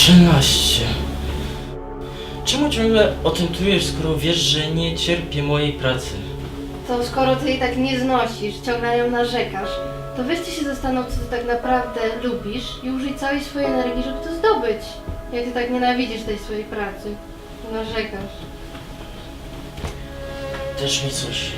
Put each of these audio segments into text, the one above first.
13. Czemu ciągle o tym czujesz, skoro wiesz, że nie cierpię mojej pracy? To skoro ty jej tak nie znosisz, ciągle nią narzekasz, to weźcie się zastanów, co ty tak naprawdę lubisz i użyj całej swojej energii, żeby to zdobyć. Jak ty tak nienawidzisz tej swojej pracy, narzekasz. Też mi coś.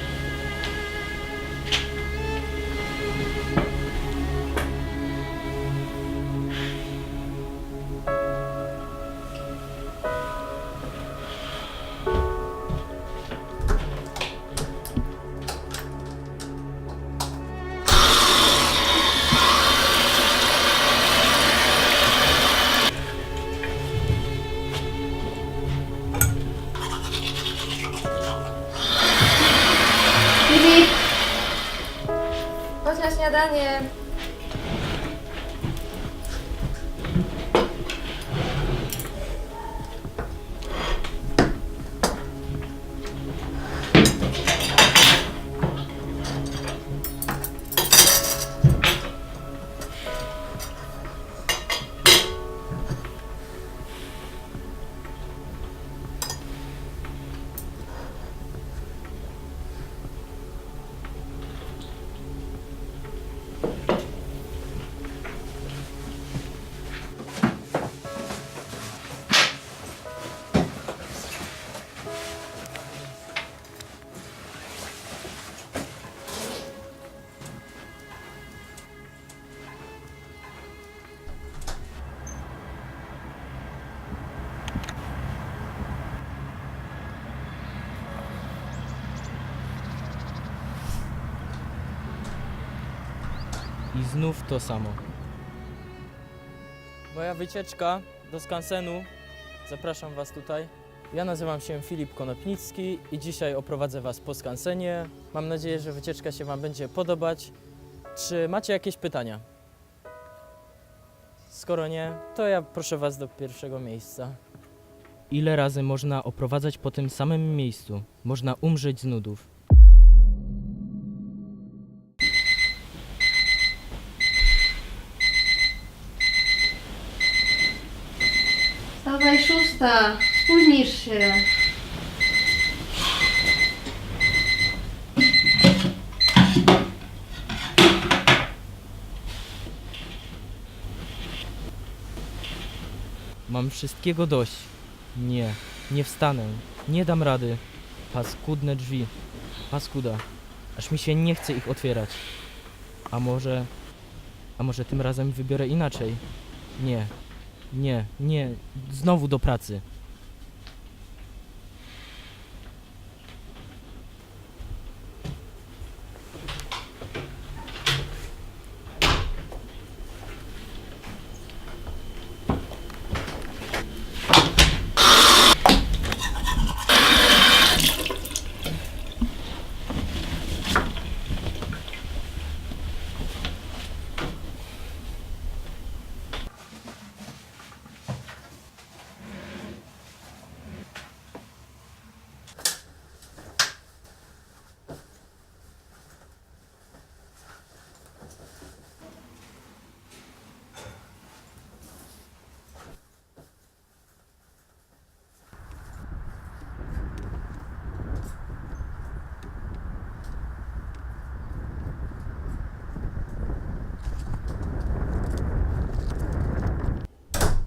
Śniadanie. I znów to samo. Moja wycieczka do skansenu. Zapraszam Was tutaj. Ja nazywam się Filip Konopnicki i dzisiaj oprowadzę Was po skansenie. Mam nadzieję, że wycieczka się Wam będzie podobać. Czy macie jakieś pytania? Skoro nie, to ja proszę Was do pierwszego miejsca. Ile razy można oprowadzać po tym samym miejscu? Można umrzeć z nudów. Stawaj szósta, spóźnisz się. Mam wszystkiego dość. Nie, nie wstanę. Nie dam rady. Paskudne drzwi. Paskuda. Aż mi się nie chce ich otwierać. A może... A może tym razem wybiorę inaczej? Nie. Nie, nie. Znowu do pracy.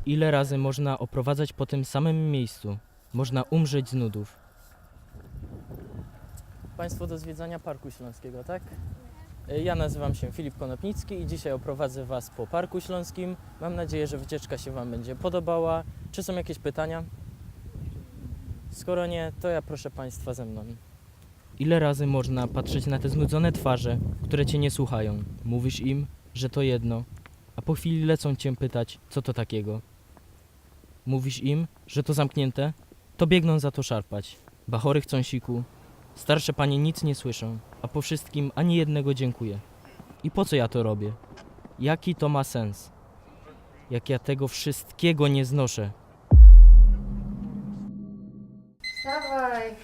Ile razy można oprowadzać po tym samym miejscu? Można umrzeć z nudów. Państwo do zwiedzania Parku Śląskiego, tak? E, Ja nazywam się Filip Konopnicki i dzisiaj oprowadzę Was po Parku Śląskim. Mam nadzieję, że wycieczka się Wam będzie podobała. Czy są jakieś pytania? Skoro nie, to ja proszę Państwa ze mną. Ile razy można patrzeć na te znudzone twarze, które Cię nie słuchają? Mówisz im, że to jedno, a po chwili lecą Cię pytać, co to takiego. Mówisz im, że to zamknięte? To biegną za to szarpać. Bachory chcą siku. Starsze panie nic nie słyszą, a po wszystkim ani jednego dziękuję. I po co ja to robię? Jaki to ma sens? Jak ja tego wszystkiego nie znoszę. Wstawaj!